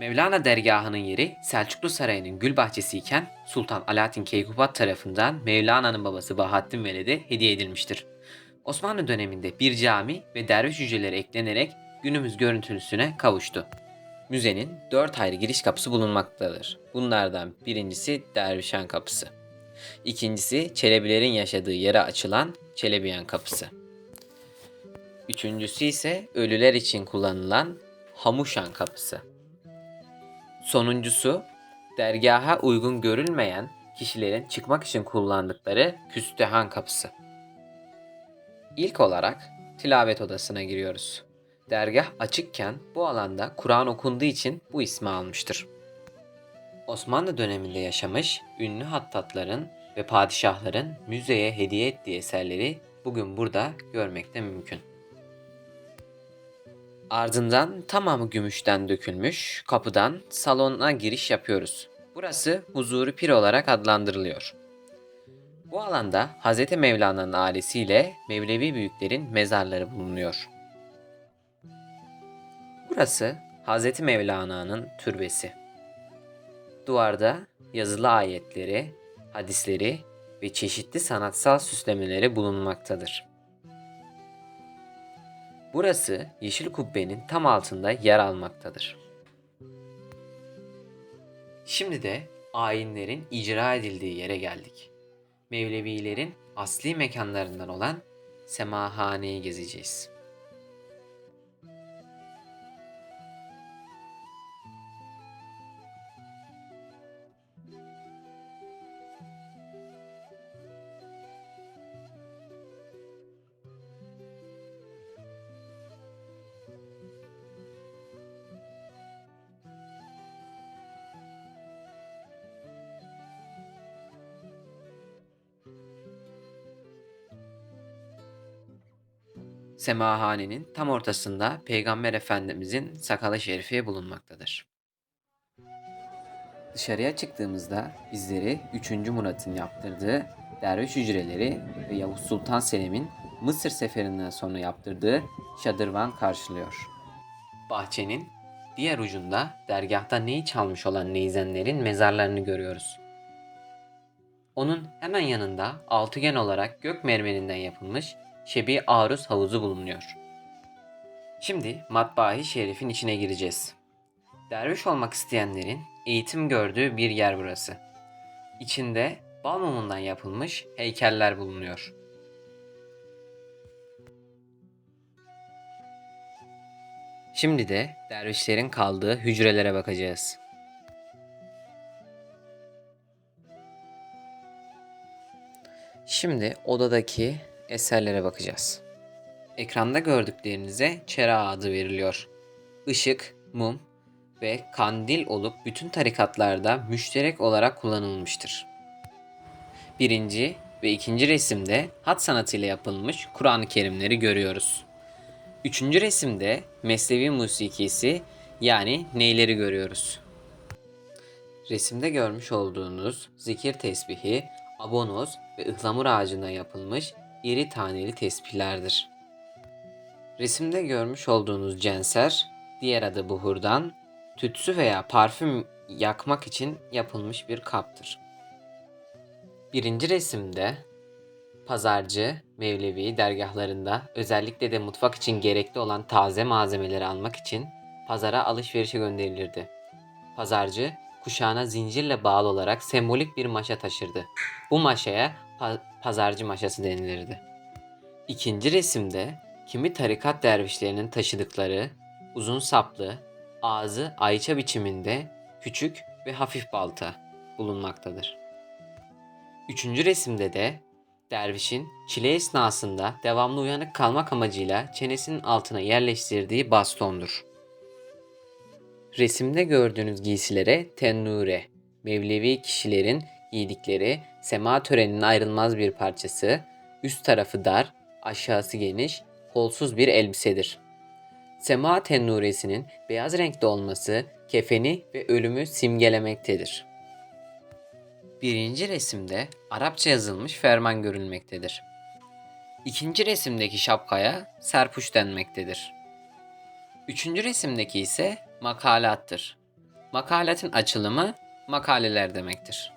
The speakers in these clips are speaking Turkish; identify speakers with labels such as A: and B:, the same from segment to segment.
A: Mevlana dergahının yeri Selçuklu Sarayı'nın gül bahçesi iken Sultan Alaaddin Keykubat tarafından Mevlana'nın babası Bahattin Veled'e hediye edilmiştir. Osmanlı döneminde bir cami ve derviş hücreleri eklenerek günümüz görüntüsüne kavuştu. Müzenin dört ayrı giriş kapısı bulunmaktadır. Bunlardan birincisi Dervişhan Kapısı. İkincisi Çelebilerin yaşadığı yere açılan Çelebiyan Kapısı. Üçüncüsü ise ölüler için kullanılan Hamuşan Kapısı. Sonuncusu dergaha uygun görülmeyen kişilerin çıkmak için kullandıkları Küstehan Kapısı. İlk olarak tilavet odasına giriyoruz. Dergah açıkken bu alanda Kur'an okunduğu için bu ismi almıştır. Osmanlı döneminde yaşamış ünlü hattatların ve padişahların müzeye hediye ettiği eserleri bugün burada görmekte mümkün. Ardından tamamı gümüşten dökülmüş kapıdan salona giriş yapıyoruz. Burası huzuru pir olarak adlandırılıyor. Bu alanda Hz. Mevlana'nın ailesiyle Mevlevi büyüklerin mezarları bulunuyor. Burası Hz. Mevlana'nın türbesi. Duvarda yazılı ayetleri, hadisleri ve çeşitli sanatsal süslemeleri bulunmaktadır. Burası Yeşil Kubbe'nin tam altında yer almaktadır. Şimdi de ayinlerin icra edildiği yere geldik. Mevlevilerin asli mekanlarından olan Semahane'yi gezeceğiz. Semahanenin tam ortasında Peygamber Efendimizin sakalı şerifi bulunmaktadır. Dışarıya çıktığımızda bizleri 3. Murat'ın yaptırdığı derviş hücreleri ve Yavuz Sultan Selim'in Mısır seferinden sonra yaptırdığı şadırvan karşılıyor. Bahçenin diğer ucunda dergahta neyi çalmış olan neyzenlerin mezarlarını görüyoruz. Onun hemen yanında altıgen olarak gök mermerinden yapılmış Şebi Aruz havuzu bulunuyor. Şimdi matbaa şerifin içine gireceğiz. Derviş olmak isteyenlerin eğitim gördüğü bir yer burası. İçinde bal mumundan yapılmış heykeller bulunuyor. Şimdi de dervişlerin kaldığı hücrelere bakacağız. Şimdi odadaki eserlere bakacağız. Ekranda gördüklerinize çera adı veriliyor. Işık, mum ve kandil olup bütün tarikatlarda müşterek olarak kullanılmıştır. Birinci ve ikinci resimde hat sanatıyla yapılmış Kur'an-ı Kerimleri görüyoruz. Üçüncü resimde Mesnevi musikisi yani neyleri görüyoruz. Resimde görmüş olduğunuz zikir tesbihi, abonoz ve ıhlamur ağacından yapılmış iri taneli tespihlerdir. Resimde görmüş olduğunuz censer, diğer adı buhurdan, tütsü veya parfüm yakmak için yapılmış bir kaptır. Birinci resimde pazarcı, Mevlevi dergahlarında özellikle de mutfak için gerekli olan taze malzemeleri almak için pazara alışverişe gönderilirdi. Pazarcı kuşağına zincirle bağlı olarak sembolik bir maşa taşırdı. Bu maşaya pazarcı maşası denilirdi. İkinci resimde kimi tarikat dervişlerinin taşıdıkları uzun saplı, ağzı ayça biçiminde küçük ve hafif balta bulunmaktadır. Üçüncü resimde de dervişin çile esnasında devamlı uyanık kalmak amacıyla çenesinin altına yerleştirdiği bastondur. Resimde gördüğünüz giysilere tennure, Mevlevi kişilerin giydikleri sema töreninin ayrılmaz bir parçası, üst tarafı dar, aşağısı geniş, kolsuz bir elbisedir. Sema tennuresinin beyaz renkte olması kefeni ve ölümü simgelemektedir. Birinci resimde Arapça yazılmış ferman görülmektedir. İkinci resimdeki şapkaya serpuş denmektedir. Üçüncü resimdeki ise makalattır. Makaletin açılımı makaleler demektir.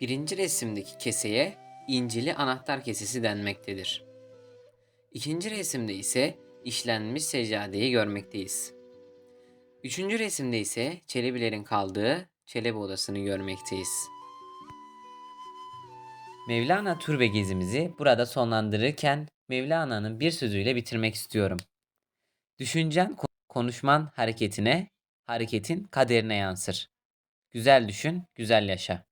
A: Birinci resimdeki keseye incili anahtar kesesi denmektedir. İkinci resimde ise işlenmiş seccadeyi görmekteyiz. Üçüncü resimde ise Çelebilerin kaldığı Çelebi odasını görmekteyiz. Mevlana tur ve gezimizi burada sonlandırırken Mevlana'nın bir sözüyle bitirmek istiyorum. Düşüncen ko- konuşman hareketine, hareketin kaderine yansır. Güzel düşün, güzel yaşa.